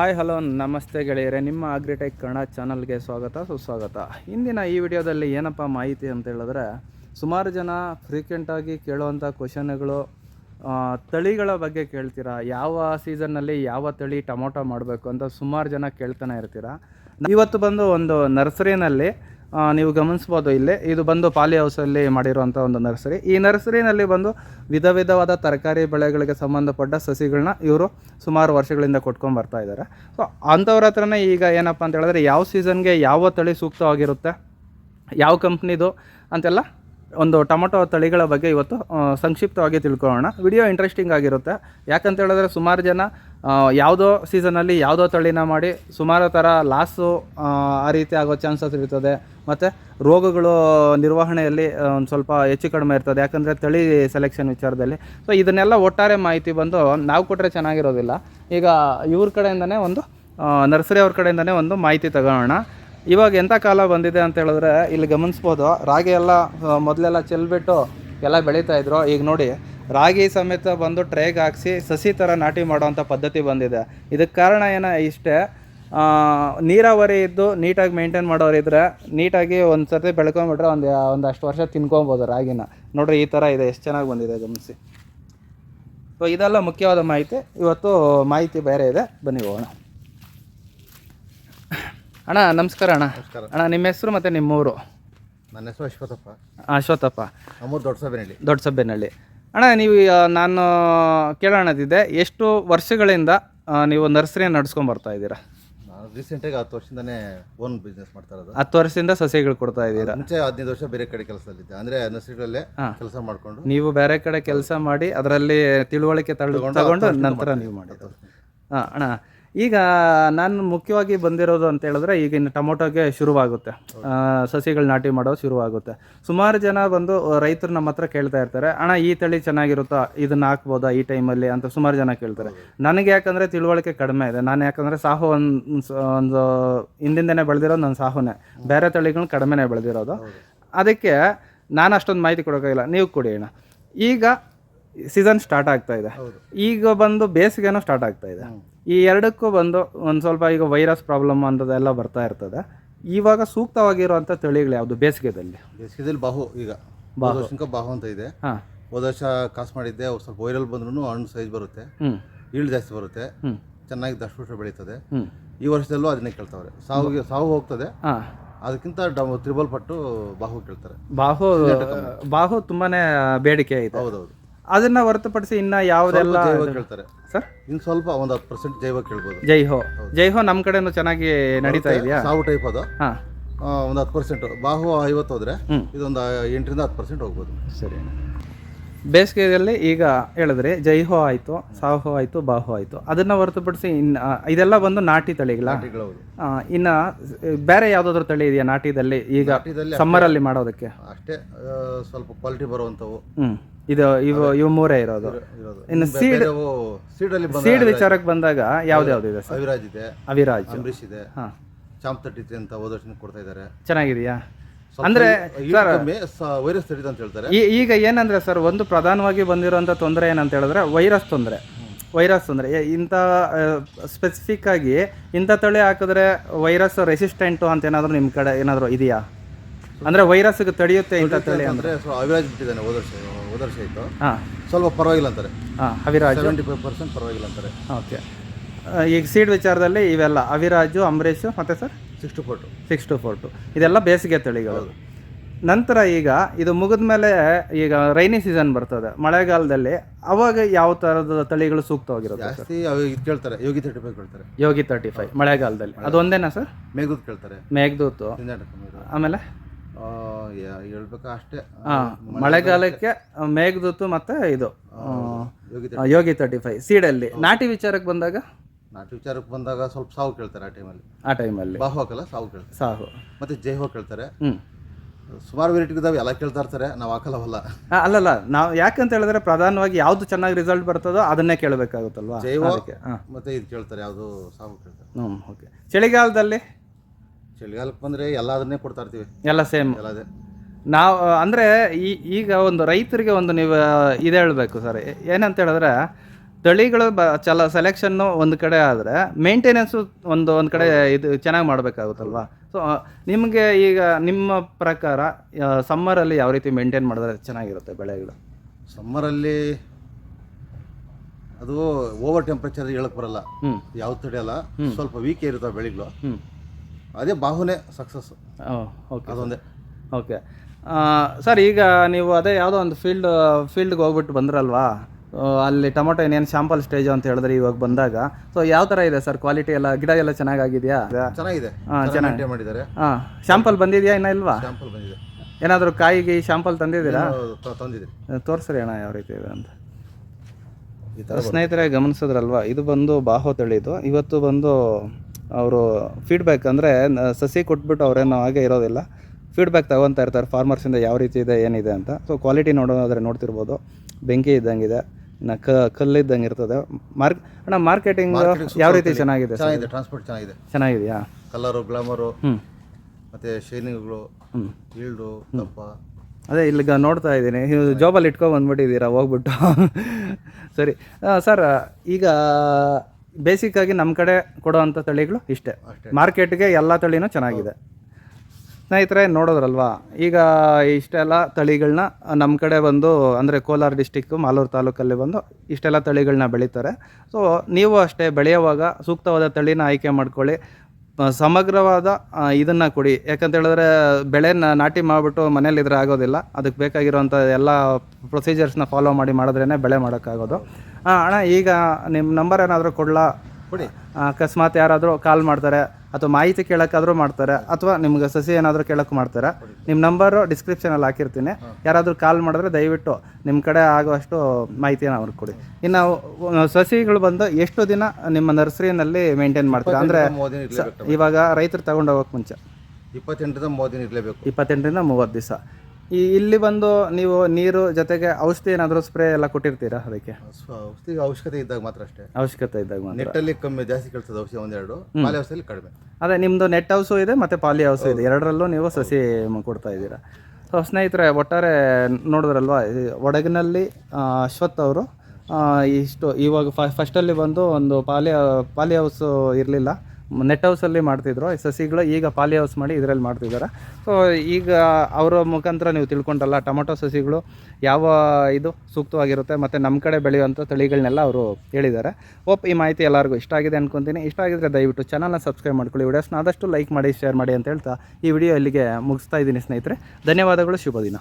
Hi, hello, ನಮಸ್ತೆ ಗೆಳೆಯರೆ. ನಿಮ್ಮ ಅಗ್ರಿಟೆಕ್ ಕನ್ನಡ ಚಾನಲ್ಗೆ ಸ್ವಾಗತ, ಸುಸ್ವಾಗತ. ಇಂದಿನ ಈ ವಿಡಿಯೋದಲ್ಲಿ ಏನಪ್ಪ ಮಾಹಿತಿ ಅಂತ ಹೇಳಿದ್ರೆ, ಸುಮಾರು ಜನ ಫ್ರೀಕ್ವೆಂಟಾಗಿ ಕೇಳುವಂಥ ಕ್ವಶನ್ಗಳು ತಳಿಗಳ ಬಗ್ಗೆ ಕೇಳ್ತೀರಾ? ಯಾವ ಸೀಸನ್ನಲ್ಲಿ ಯಾವ ತಳಿ ಟೊಮೊಟೊ ಮಾಡಬೇಕು ಅಂತ ಸುಮಾರು ಜನ ಕೇಳ್ತಾನೆ ಇರ್ತೀರಾ? ಇವತ್ತು ಬಂದು ಒಂದು ನರ್ಸರಿನಲ್ಲಿ ನೀವು ಗಮನಿಸ್ಬೋದು ಇಲ್ಲಿ. ಇದು ಬಂದು ಪಾಲಿ ಹೌಸಲ್ಲಿ ಮಾಡಿರುವಂಥ ಒಂದು ನರ್ಸರಿ. ಈ ನರ್ಸರಿನಲ್ಲಿ ಬಂದು ವಿಧ ವಿಧವಾದ ತರಕಾರಿ ಬೆಳೆಗಳಿಗೆ ಸಂಬಂಧಪಟ್ಟ ಸಸಿಗಳನ್ನ ಇವರು ಸುಮಾರು ವರ್ಷಗಳಿಂದ ಕೊಟ್ಕೊಂಡು ಬರ್ತಾ ಇದ್ದಾರೆ. ಸೊ ಅಂಥವ್ರ ಹತ್ರನೇ ಈಗ ಏನಪ್ಪ ಅಂತ ಹೇಳಿದ್ರೆ, ಯಾವ ಸೀಸನ್ಗೆ ಯಾವ ತಳಿ ಸೂಕ್ತವಾಗಿರುತ್ತೆ, ಯಾವ ಕಂಪ್ನಿದು ಅಂತೆಲ್ಲ ಒಂದು ಟೊಮೊಟೊ ತಳಿಗಳ ಬಗ್ಗೆ ಇವತ್ತು ಸಂಕ್ಷಿಪ್ತವಾಗಿ ತಿಳ್ಕೊಳ್ಳೋಣ. ವಿಡಿಯೋ ಇಂಟ್ರೆಸ್ಟಿಂಗ್ ಆಗಿರುತ್ತೆ. ಯಾಕಂತ ಹೇಳಿದ್ರೆ ಸುಮಾರು ಜನ ಯಾವುದೋ ಸೀಸನಲ್ಲಿ ಯಾವುದೋ ತಳಿನ ಮಾಡಿ ಸುಮಾರು ಥರ ಲಾಸು ಆ ರೀತಿ ಆಗೋ ಚಾನ್ಸಸ್ ಇರ್ತದೆ. ಮತ್ತು ರೋಗಗಳು ನಿರ್ವಹಣೆಯಲ್ಲಿ ಒಂದು ಸ್ವಲ್ಪ ಹೆಚ್ಚು ಕಡಿಮೆ ಇರ್ತದೆ. ಯಾಕಂದರೆ ತಳಿ ಸೆಲೆಕ್ಷನ್ ವಿಚಾರದಲ್ಲಿ. ಸೊ ಇದನ್ನೆಲ್ಲ ಒಟ್ಟಾರೆ ಮಾಹಿತಿ ಬಂದು ನಾವು ಕೊಟ್ಟರೆ ಚೆನ್ನಾಗಿರೋದಿಲ್ಲ. ಈಗ ಇವ್ರ ಕಡೆಯಿಂದನೇ ಒಂದು ನರ್ಸರಿ ಅವ್ರ ಕಡೆಯಿಂದನೇ ಒಂದು ಮಾಹಿತಿ ತಗೊಳ್ಳೋಣ ಇವಾಗ ಎಂಥ ಕಾಲ ಬಂದಿದೆ ಅಂತ ಹೇಳಿದ್ರೆ ಇಲ್ಲಿ ಗಮನಿಸ್ಬೋದು. ರಾಗಿ ಎಲ್ಲ ಮೊದಲೆಲ್ಲ ಚೆಲ್ಬಿಟ್ಟು ಎಲ್ಲ ಬೆಳೀತಾ ಇದ್ರು. ಈಗ ನೋಡಿ, ರಾಗಿ ಸಮೇತ ಬಂದು ಟ್ರೇಗೆ ಹಾಕ್ಸಿ ಸಸಿ ಥರ ನಾಟಿ ಮಾಡುವಂಥ ಪದ್ಧತಿ ಬಂದಿದೆ. ಇದಕ್ಕೆ ಕಾರಣ ಏನ ಇಷ್ಟೇ ನೀರಾವರಿ ಇದ್ದು ನೀಟಾಗಿ ಮೇಂಟೈನ್ ಇದ್ದರೆ ನೀಟಾಗಿ ಒಂದು ಸರ್ತಿ ಬೆಳ್ಕೊಂಬಿಟ್ರೆ ಒಂದು, ಒಂದಷ್ಟು ವರ್ಷ ತಿನ್ಕೊಬೋದು ರಾಗಿನ. ನೋಡ್ರಿ ಈ ಥರ ಇದೆ, ಎಷ್ಟು ಚೆನ್ನಾಗಿ ಬಂದಿದೆ, ಗಮನಿಸಿ. ಸೊ, ಇದೆಲ್ಲ ಮುಖ್ಯವಾದ ಮಾಹಿತಿ. ಇವತ್ತು ಮಾಹಿತಿ ಬೇರೆ ಇದೆ. ಬನ್ನಿ ಹೋಗೋಣ. ಅಣ್ಣ ನಮಸ್ಕಾರ ಅಣ್ಣ. ನಮಸ್ಕಾರ. ಅಣ್ಣ ನಿಮ್ಮ ಹೆಸರು ಮತ್ತು ನಿಮ್ಮ ಊರು ನನ್ನ ಹೆಸರು ಅಶ್ವಥಪ್ಪ ಅಶ್ವತ್ಥಪ್ಪ. ನಮ್ಮೂರು ದೊಡ್ಡ ಸಭೆನಹಳ್ಳಿ ದೊಡ್ಡ ಸಬ್ಬೆನಹಳ್ಳಿ ಅಣ್ಣ ನೀವು ನಾನು ಕೇಳೋಣದಿದ್ದೆ. ಎಷ್ಟು ವರ್ಷಗಳಿಂದ ನೀವು ನರ್ಸರಿಯನ್ನು ನಡ್ಸ್ಕೊಂಡ್ ಬರ್ತಾ ಇದ್ದೀರಾ? ನಾನು ರೀಸೆಂಟಾಗಿ ಹತ್ತು ವರ್ಷದಿಂದನೇ ಓನ್ ಬಿಸ್ನೆಸ್ ಮಾಡ್ತಾ ಇರೋದು. ಹತ್ತು ವರ್ಷದಿಂದ ಸಸಿಗಳು ಕೊಡ್ತಾ ಇದ್ದೀರಾ? ಮುಂಚೆ ಹದಿನೈದು ವರ್ಷ ಬೇರೆ ಕಡೆ ಕೆಲಸದಲ್ಲಿದ್ದೆ. ಅಂದರೆ ನರ್ಸರಿಗಳಲ್ಲೇ. ಕೆಲಸ ಮಾಡಿಕೊಂಡು. ನೀವು ಬೇರೆ ಕಡೆ ಕೆಲಸ ಮಾಡಿ ಅದರಲ್ಲಿ ತಿಳುವಳಿಕೆ ತಗೊಂಡು ನಂತರ ನೀವು ಮಾಡಿದ್ದು. ಹಾಂ ಅಣ್ಣ ಈಗ ನಾನು ಮುಖ್ಯವಾಗಿ ಬಂದಿರೋದು ಅಂತ ಹೇಳಿದ್ರೆ ಈಗ ಇನ್ನು ಟೊಮೊಟೊಗೆ ಶುರುವಾಗುತ್ತೆ. ಸಸಿಗಳು ನಾಟಿ ಮಾಡೋದು ಶುರುವಾಗುತ್ತೆ. ಸುಮಾರು ಜನ ಬಂದು ರೈತರು ನಮ್ಮ ಹತ್ರ ಕೇಳ್ತಾ ಇರ್ತಾರೆ, ಅಣ್ಣ, ಈ ತಳಿ ಚೆನ್ನಾಗಿರುತ್ತಾ? ಇದನ್ನ ಹಾಕ್ಬೋದಾ ಈ ಟೈಮಲ್ಲಿ? ಅಂತ ಸುಮಾರು ಜನ ಕೇಳ್ತಾರೆ. ನನಗೆ ಯಾಕಂದರೆ ತಿಳುವಳಿಕೆ ಕಡಿಮೆ ಇದೆ. ನಾನು ಯಾಕಂದರೆ ಸಾಹು ಒಂದು ಒಂದು ಹಿಂದಿಂದನೇ ಬೆಳೆದಿರೋದು ನನ್ನ ಸಾಹುನೇ. ಬೇರೆ ತಳಿಗಳು ಕಡಿಮೆನೇ ಬೆಳೆದಿರೋದು. ಅದಕ್ಕೆ ನಾನು ಅಷ್ಟೊಂದು ಮಾಹಿತಿ ಕೊಡೋಕ್ಕಾಗಿಲ್ಲ ನೀವು ಕೊಡಿ ಅಣ್ಣ. ಈಗ ಸೀಸನ್ ಸ್ಟಾರ್ಟ್ ಆಗ್ತಾ ಇದೆ. ಈಗ ಬಂದು ಬೇಸಿಗೆನೂ ಸ್ಟಾರ್ಟ್ ಆಗ್ತಾ ಇದೆ. ಈ ಎರಡಕ್ಕೂ ಬಂದು ಒಂದು ಸ್ವಲ್ಪ ಈಗ ವೈರಸ್ ಪ್ರಾಬ್ಲಮ್ ಅಂಥದ್ದೆಲ್ಲ ಬರ್ತಾ ಇರ್ತದೆ. ಇವಾಗ ಸೂಕ್ತವಾಗಿರುವಂಥ ತಳಿಗಳು ಯಾವುದು? ಬೇಸಿಗೆದಲ್ಲಿ. ಬೇಸಿಗೆದಲ್ಲಿ ಬಾಹು ಈಗ. ಬಾಹು. ಬಾಹು ಅಂತ ಇದೆ. ಹಾಂ. ಹೋದ ವರ್ಷ ಕಾಸು ಮಾಡಿದ್ದೆ ಸ್ವಲ್ಪ ವೈರಲ್ ಬಂದ್ರೂ ಹಣ್ಣು ಸೈಜ್ ಬರುತ್ತೆ. ಈಳ್ ಜಾಸ್ತಿ ಬರುತ್ತೆ. ಚೆನ್ನಾಗಿ ದಷ್ಟ ಬೆಳೀತದೆ. ಈ ವರ್ಷದಲ್ಲೂ ಅದನ್ನೇ ಕೇಳ್ತಾವ್ರೆ. ಸಾವು ಸಾವು ಹೋಗ್ತದೆ. ಅದಕ್ಕಿಂತ ತ್ರಿಬಲ್ ಪಟ್ಟು ಬಾಹು ಕೇಳ್ತಾರೆ. ಬಾಹು ಬಾಹು ತುಂಬಾನೇ ಬೇಡಿಕೆ ಇದೆ. ಹೌದೌದು. ಅದನ್ನ ಹೊರತುಪಡಿಸಿ ಇನ್ನ ಯಾವುದೆಲ್ಲ ಜೈವ ಕೇಳ್ತಾರೆ. ಸರ್? ಇನ್ನು ಸ್ವಲ್ಪ ಒಂದು ಹತ್ತು ಪರ್ಸೆಂಟ್ ಜೈವ ಕೇಳ್ಬೋದು. ಜೈ ಹೋ. ಜೈ ಹೋ ನಮ್ಮ ಕಡೆನೂ ಚೆನ್ನಾಗಿ ನಡೀತಾ ಇದೆಯಾ? ಸಾವು ಟೈಪ್ ಅದು. ಹಾಂ. ಒಂದು ಹತ್ತು ಪರ್ಸೆಂಟ್ ಬಾಹು ಐವತ್ತು ಹೋದ್ರೆ. ಇದೊಂದು ಎಂಟರಿಂದ ಹತ್ತು ಪರ್ಸೆಂಟ್ ಹೋಗ್ಬೋದು. ಸರಿ ಬೇಸಿಗೆಯಲ್ಲಿ ಈಗ ಹೇಳಿದ್ರಿ ಜೈಹೋ ಆಯಿತು ಸಾಹೋ ಆಯಿತು ಬಾಹು ಆಯಿತು. ಅದನ್ನು ಹೊರತುಪಡಿಸಿ ಇನ್ನು ಇದೆಲ್ಲ ಬಂದು ನಾಟಿ ತಳಿಗಳ? ಇನ್ನ ಇನ್ನು ಬೇರೆ ಯಾವುದಾದ್ರೂ ತಳಿ ಇದೆಯಾ ನಾಟಿದಲ್ಲಿ? ಈಗ ಸಮ್ಮರ್ ಸಮ್ಮರಲ್ಲಿ ಮಾಡೋದಕ್ಕೆ? ಅಷ್ಟೇ ಸ್ವಲ್ಪ ಕ್ವಾಲಿಟಿ ಬರುವಂಥವು. ಇದು ಇವು ಇವು ಮೂರೇ ಇರೋದು. ಇನ್ನು ಸೀಡ್ ಸೀಡ್ ಅಲ್ಲಿ ಸೀಡಲ್ಲಿ ಸೀಡ್ ವಿಚಾರಕ್ಕೆ ಬಂದಾಗ ಯಾವ್ದು ಇದೆ ಸರ್? ಅವಿರಾಜ್ ಇದೆ. ಅವಿರಾಜ್. ಅಂಬರೀಷ್ ಇದೆ. ಹಾ. ಚಾಂಪ್ ತಟ್ಟಿತೆ ಅಂತ ಹೋದ ವರ್ಷ ಕೊಡ್ತಾ ಇದ್ದಾರೆ. ಚೆನ್ನಾಗಿದೆಯಾ? ಅಂದ್ರೆ ವೈರಸ್ ತಡಿದ ಅಂತ ಹೇಳ್ತಾರೆ. ಈಗ ಏನಂದ್ರೆ ಸರ್ ಒಂದು ಪ್ರಧಾನವಾಗಿ ಬಂದಿರುವಂತ ತೊಂದರೆ ಏನಂತ ಹೇಳಿದ್ರೆ ವೈರಸ್ ತೊಂದರೆ. ವೈರಸ್ ತೊಂದರೆ. ಇಂಥ ಸ್ಪೆಸಿಫಿಕ್ ಆಗಿ ಇಂಥ ತಳಿ ಹಾಕಿದ್ರೆ ವೈರಸ್ ರೆಸಿಸ್ಟೆಂಟು ಅಂತ ಏನಾದರೂ ನಿಮ್ಮ ಕಡೆ ಏನಾದರೂ ಇದೆಯಾ? ಅಂದ್ರೆ ವೈರಸ್ಗೆ ತಡೆಯುತ್ತೆ ಇಂಥ ತಳಿ ಅಂದ್ರೆ? ಅವಿರಾಜ್ ಬಿಟ್ಟಿದ್ದಾನೆ ಹೋದ ವರ್ಷ ಹೋದ ವರ್ಷ ಹಾಂ. ಸ್ವಲ್ಪ ಪರವಾಗಿಲ್ಲ ಅಂತಾರೆ. ಹಾಂ ಅವಿರಾಜ್? ಸೆವೆಂಟಿ ಫೈವ್ ಪರ್ಸೆಂಟ್ ಪರವಾಗಿಲ್ಲ ಅಂತಾರೆ. ಓಕೆ. ಈಗ ಸೀಡ್ ವಿಚಾರದಲ್ಲಿ ಇವೆಲ್ಲ ಅವಿರಾಜು ಅಂಬರೀಷು ಮತ್ತೆ sir sixty four two six two four two ಇದೆಲ್ಲ ಬೇಸಿಗೆ ತಳಿಗಳು. ನಂತರ ಈಗ ಇದು ಮುಗಿದ ಮೇಲೆ ಈಗ ರೈನಿ ಸೀಸನ್ ಬರ್ತದೆ. ಮಳೆಗಾಲದಲ್ಲಿ ಅವಾಗ ಯಾವ ಥರದ ತಳಿಗಳು ಜಾಸ್ತಿ ಅವು ಇದು ಕೇಳ್ತಾರೆ ಯೋಗಿ ತರ್ಟಿ ಫೈವ್ ಕೇಳ್ತಾರೆ. ಯೋಗಿ ತರ್ಟಿ ಫೈವ್ ಮಳೆಗಾಲದಲ್ಲಿ. ಅದೊಂದೇನಾ ಸರ್ ಮೇಘದೂತ್ ಕೇಳ್ತಾರೆ. ಮೇಘದೂತು. ಆಮೇಲೆ? ಹೇಳ್ಬೇಕಾ ಅಷ್ಟೇ. ಹಾಂ ಮಳೆಗಾಲಕ್ಕೆ ಮೇಘದೂತು ಮತ್ತೆ ಇದು ಯೋಗಿ ತರ್ಟಿ ಫೈವ್ ಸೀಡಲ್ಲಿ. ನಾಟಿ ವಿಚಾರಕ್ಕೆ ಬಂದಾಗ? ನಾಟಿ ವಿಚಾರಕ್ಕೆ ಬಂದಾಗ ಸ್ವಲ್ಪ ಸಾವು ಕೇಳ್ತಾರೆ ಆ ಟೈಮಲ್ಲಿ. ಆ ಟೈಮಲ್ಲಿ. ಬಾಹು ಹಾಕಲ್ಲ ಸಾವು ಕೇಳ್ತಾರೆ. ಸಾಹು ಮತ್ತೆ ಜೈಹೋ ಕೇಳ್ತಾರೆ. ಹ್ಞೂ ಸುಮಾರು ವೆರೈಟಿ ಇದಾವೆ ಎಲ್ಲ ಕೇಳ್ತಾ ಇರ್ತಾರೆ ನಾವು ಹಾಕಲ್ಲವಲ್ಲ. ಆ, ಅಲ್ಲಲ್ಲ ನಾವು ಯಾಕಂತ ಹೇಳಿದ್ರೆ ಪ್ರಧಾನವಾಗಿ ಯಾವ್ದು ಚೆನ್ನಾಗಿ ರಿಸಲ್ಟ್ ಬರ್ತದೋ ಅದನ್ನೇ ಕೇಳಬೇಕಾಗುತ್ತಲ್ವಾ? ಜೈವ ಹಾಂ. ಮತ್ತೆ ಇದು ಕೇಳ್ತಾರೆ ಯಾವುದು ಸಾವು ಕೇಳ್ತಾರೆ. ಹ್ಞೂ ಓಕೆ ಚಳಿಗಾಲದಲ್ಲಿ? ಚಳಿಗಾಲಕ್ಕೆ ಬಂದರೆ ಎಲ್ಲ ಅದನ್ನೇ ಕೊಡ್ತಾ ಇರ್ತೀವಿ. ಎಲ್ಲ ಸೇಮ್ ಎಲ್ಲ ಅದೇ ನಾವು ಅಂದರೆ ಈ ಈಗ ಒಂದು ರೈತರಿಗೆ ಒಂದು ನೀವು ಇದು ಹೇಳಬೇಕು ಸರ್ ಏನಂತ ಹೇಳಿದ್ರೆ ತಳಿಗಳು ಬ ಚಲ ಸೆಲೆಕ್ಷನ್ನು ಒಂದು ಕಡೆ ಆದರೆ ಮೇಂಟೆನೆನ್ಸು ಒಂದು ಒಂದು ಕಡೆ ಇದು ಚೆನ್ನಾಗಿ ಮಾಡಬೇಕಾಗುತ್ತಲ್ವಾ? ಸೊ ನಿಮಗೆ ಈಗ ನಿಮ್ಮ ಪ್ರಕಾರ ಸಮ್ಮರಲ್ಲಿ ಯಾವ ರೀತಿ ಮೇಂಟೈನ್ ಮಾಡಿದ್ರೆ ಚೆನ್ನಾಗಿರುತ್ತೆ ಬೆಳೆಗಳು? ಸಮ್ಮರಲ್ಲಿ ಅದು ಓವರ್ ಟೆಂಪ್ರೇಚರ್ ಹೇಳಕ್ ಬರಲ್ಲ. ಹ್ಞೂ ಯಾವ ತಡೆಯಲ್ಲ ಸ್ವಲ್ಪ ವೀಕ್ ಇರುತ್ತೆ ಬೆಳೆಗಳು. ಹ್ಞೂ ಅದೇ ಬಾಹುನೇ ಸಕ್ಸಸ್ ಓಕೆ ಅದೊಂದೇ. ಓಕೆ ಸರ್ ಈಗ ನೀವು ಅದೇ ಯಾವುದೋ ಒಂದು ಫೀಲ್ಡ್ ಫೀಲ್ಡ್ಗೆ ಹೋಗ್ಬಿಟ್ಟು ಬಂದ್ರಲ್ವಾ? ಅಲ್ಲಿ ಟೊಮೊಟೊ ಇನ್ನೇನು ಶಾಂಪಲ್ ಸ್ಟೇಜ್ ಅಂತ ಹೇಳಿದ್ರೆ ಇವಾಗ ಬಂದಾಗ. ಸೊ ಯಾವ ಥರ ಇದೆ ಸರ್ ಕ್ವಾಲಿಟಿ ಎಲ್ಲ ಗಿಡ ಎಲ್ಲ ಚೆನ್ನಾಗಾಗಿದೆಯಾ? ಚೆನ್ನಾಗಿದೆ. ಹಾಂ ಚೆನ್ನಾಗಿ ಮಾಡಿದ್ದಾರೆ. ಹಾಂ ಶಾಂಪಲ್ ಬಂದಿದೆಯಾ ಇನ್ನ ಇಲ್ವಾ? ಸ್ಯಾಂಪಲ್ ಬಂದಿದೆ. ಏನಾದರೂ ಕಾಯಿಗೆ ಶಾಂಪಲ್ ತಂದಿದ್ದೀರಾ? ತಂದಿದ್ದೀರಿ ತಂದಿದೆ ತೋರಿಸ್ರಿ ಅಣ್ಣ ಯಾವ ರೀತಿ ಇದೆ ಅಂತ. ಸ್ನೇಹಿತರೆ ಗಮನಿಸಿದ್ರಲ್ವಾ? ಇದು ಬಂದು ಬಾಹೋ ತಳಿದು ಇವತ್ತು ಬಂದು ಅವರು ಫೀಡ್ಬ್ಯಾಕ್ ಅಂದರೆ ಸಸಿ ಕೊಟ್ಬಿಟ್ಟು ಅವರೇನು ಹಾಗೆ ಇರೋದಿಲ್ಲ. ಫೀಡ್ಬ್ಯಾಕ್ ತಗೊತಾ ಇರ್ತಾರೆ ಫಾರ್ಮರ್ಸಿಂದ ಯಾವ ರೀತಿ ಇದೆ ಏನಿದೆ ಅಂತ. ಸೊ ಕ್ವಾಲಿಟಿ ನೋಡೋದಾದ್ರೆ ನೋಡ್ತಿರ್ಬೋದು. ಬೆಂಕಿ ಇದ್ದಂಗೆ ಇದೆ ಇನ್ನು ಕ ಕಲ್ಲು ಇದ್ದಂಗೆ ಇರ್ತದೆ. ಮಾರ್ಕ್ ಅಣ್ಣ ಮಾರ್ಕೆಟಿಂಗ್ ಯಾವ ರೀತಿ ಚೆನ್ನಾಗಿದೆ ಸರ್? ಚೆನ್ನಾಗಿದೆ ಟ್ರಾನ್ಸ್ಪೋರ್ಟ್ ಚೆನ್ನಾಗಿದೆ. ಚೆನ್ನಾಗಿದೆಯಾ? ಕಲರು ಗ್ಲಾಮರು ಹ್ಞೂ ಮತ್ತೆ ಶೈನಿಂಗ್ಗಳು ಈಲ್ಡು ದಪ್ಪ. ಅದೇ ಇಲ್ಲಿಗ ನೋಡ್ತಾ ಇದ್ದೀನಿ. ಜಾಬಲ್ಲಿ ಇಟ್ಕೊಂಡು ಬಂದ್ಬಿಟ್ಟಿದ್ದೀರಾ ಹೋಗ್ಬಿಟ್ಟು. ಸರಿ. ಸರ್ ಈಗ ಬೇಸಿಕ್ಕಾಗಿ ನಮ್ಮ ಕಡೆ ಕೊಡೋವಂಥ ತಳಿಗಳು ಇಷ್ಟೇ. ಅಷ್ಟೇ. ಮಾರ್ಕೆಟ್ಗೆ ಎಲ್ಲ ತಳಿನೂ ಚೆನ್ನಾಗಿದೆ. ಸ್ನೇಹಿತರೆ ನೋಡೋದ್ರಲ್ವಾ? ಈಗ ಇಷ್ಟೆಲ್ಲ ತಳಿಗಳನ್ನ ನಮ್ಮ ಕಡೆ ಬಂದು ಅಂದರೆ ಕೋಲಾರ ಡಿಸ್ಟಿಕ್ಕು ಮಾಲೂರು ತಾಲೂಕಲ್ಲಿ ಬಂದು ಇಷ್ಟೆಲ್ಲ ತಳಿಗಳನ್ನ ಬೆಳೀತಾರೆ. ಸೊ ನೀವು ಅಷ್ಟೇ ಬೆಳೆಯುವಾಗ ಸೂಕ್ತವಾದ ತಳಿನ ಆಯ್ಕೆ ಮಾಡ್ಕೊಳ್ಳಿ. ಸಮಗ್ರವಾದ ಇದನ್ನು ಕೊಡಿ. ಯಾಕಂತ ಹೇಳಿದ್ರೆ ಬೆಳೆನ ನಾಟಿ ಮಾಡಿಬಿಟ್ಟು ಮನೇಲಿದ್ರೆ ಆಗೋದಿಲ್ಲ. ಅದಕ್ಕೆ ಬೇಕಾಗಿರೋಂಥ ಎಲ್ಲ ಪ್ರೊಸೀಜರ್ಸ್ನ ಫಾಲೋ ಮಾಡಿ ಮಾಡಿದ್ರೇ ಬೆಳೆ ಮಾಡೋಕ್ಕಾಗೋದು. ಹಾಂ ಅಣ್ಣ ಈಗ ನಿಮ್ಮ ನಂಬರ್ ಏನಾದರೂ ಕೊಡಲಾ? ಕೊಡಿ. ಅಕಸ್ಮಾತ್ ಯಾರಾದರೂ ಕಾಲ್ ಮಾಡ್ತಾರೆ. ಅಥವಾ ಮಾಹಿತಿ ಕೇಳೋಕ್ಕಾದರೂ ಮಾಡ್ತಾರೆ ಅಥವಾ ನಿಮ್ಗೆ ಸಸಿ ಏನಾದರೂ ಕೇಳೋಕ್ಕೆ ಮಾಡ್ತಾರೆ ನಿಮ್ಮ ನಂಬರು ಡಿಸ್ಕ್ರಿಪ್ಷನಲ್ಲಿ ಹಾಕಿರ್ತೀನಿ. ಯಾರಾದರೂ ಕಾಲ್ ಮಾಡಿದ್ರೆ ದಯವಿಟ್ಟು ನಿಮ್ಮ ಕಡೆ ಆಗುವಷ್ಟು ಮಾಹಿತಿಯನ್ನು ಅವ್ರಿಗೆ ಕೊಡಿ. ಇನ್ನು ಸಸಿಗಳು ಬಂದು ಎಷ್ಟು ದಿನ ನಿಮ್ಮ ನರ್ಸರಿನಲ್ಲಿ ಮೇಂಟೈನ್ ಮಾಡ್ತಾರೆ? ಅಂದರೆ ಇವಾಗ ರೈತರು ತಗೊಂಡು ಹೋಗೋಕೆ ಮುಂಚೆ. ಇಪ್ಪತ್ತೆಂಟರಿಂದ ಮೂವತ್ತು ದಿನ ಇರಲೇಬೇಕು. ಇಪ್ಪತ್ತೆಂಟರಿಂದ ಮೂವತ್ತು ದಿವಸ. ಈ ಇಲ್ಲಿ ಬಂದು ನೀವು ನೀರು ಜೊತೆಗೆ ಔಷಧಿ ಏನಾದರೂ ಸ್ಪ್ರೇ ಎಲ್ಲ ಕೊಟ್ಟಿರ್ತೀರಾ ಅದಕ್ಕೆ? ಔಷಧಿ ಅವಶ್ಯಕತೆ ಇದ್ದಾಗ ಮಾತ್ರ ಅಷ್ಟೇ. ಅವಶ್ಯಕತೆ ಇದ್ದಾಗ ಮಾತ್ರ. ನೆಟ್ಟಲ್ಲಿ ಕಮ್ಮಿ ಜಾಸ್ತಿ ಕಳ್ಸೋದು ಔಷಧಿ ಒಂದೆರಡು ಪಾಲಿ ಹೌಸಲ್ಲಿ ಕಡಿಮೆ. ಅದೇ ನಿಮ್ಮದು ನೆಟ್ ಹೌಸು ಇದೆ ಮತ್ತು ಪಾಲಿ ಹೌಸು ಇದೆ. ಎರಡರಲ್ಲೂ ನೀವು ಸಸಿ ಕೊಡ್ತಾ ಇದ್ದೀರಾ. ಸೊ ಸ್ನೇಹಿತರೆ ಒಟ್ಟಾರೆ ನೋಡಿದ್ರಲ್ವಾ ಒಡಗಿನಲ್ಲಿ ಅಶ್ವಥ್ ಅವರು ಇಷ್ಟು ಇವಾಗ ಫಸ್ಟಲ್ಲಿ ಬಂದು ಒಂದು ಪಾಲಿ ಪಾಲಿ ಹೌಸು ಇರಲಿಲ್ಲ. ನೆಟ್ ಹೌಸಲ್ಲಿ ಮಾಡ್ತಿದ್ರು. ಈ ಸಸಿಗಳು ಈಗ ಪಾಲಿ ಹೌಸ್ ಮಾಡಿ ಇದರಲ್ಲಿ ಮಾಡ್ತಿದ್ದಾರೆ. ಸೊ ಈಗ ಅವರ ಮುಖಾಂತರ ನೀವು ತಿಳ್ಕೊಂಡಲ್ಲ, ಟೊಮೊಟೊ ಸಸಿಗಳು ಯಾವ ಇದು ಸೂಕ್ತವಾಗಿರುತ್ತೆ ಮತ್ತು ನಮ್ಮ ಕಡೆ ಬೆಳೆಯುವಂಥ ತಳಿಗಳನ್ನೆಲ್ಲ ಅವರು ಹೇಳಿದ್ದಾರೆ. ಓಪ್ ಈ ಮಾಹಿತಿ ಎಲ್ಲರಿಗೂ ಇಷ್ಟ ಆಗಿದೆ ಅನ್ಕೊತೀನಿ. ಇಷ್ಟ ಆಗಿದ್ರೆ ದಯವಿಟ್ಟು ಚಾನಲ್ನ ಸಬ್ಸ್ಕ್ರೈಬ್ ಮಾಡ್ಕೊಳ್ಳಿ. ವಿಡಿಯೋಸ್ನ ಆದಷ್ಟು ಲೈಕ್ ಮಾಡಿ ಶೇರ್ ಮಾಡಿ ಅಂತ ಹೇಳ್ತಾ ಈ ವಿಡಿಯೋ ಇಲ್ಲಿಗೆ ಮುಗಿಸ್ತಾ ಇದ್ದೀನಿ ಸ್ನೇಹಿತರೆ. ಧನ್ಯವಾದಗಳು. ಶುಭ ದಿನ.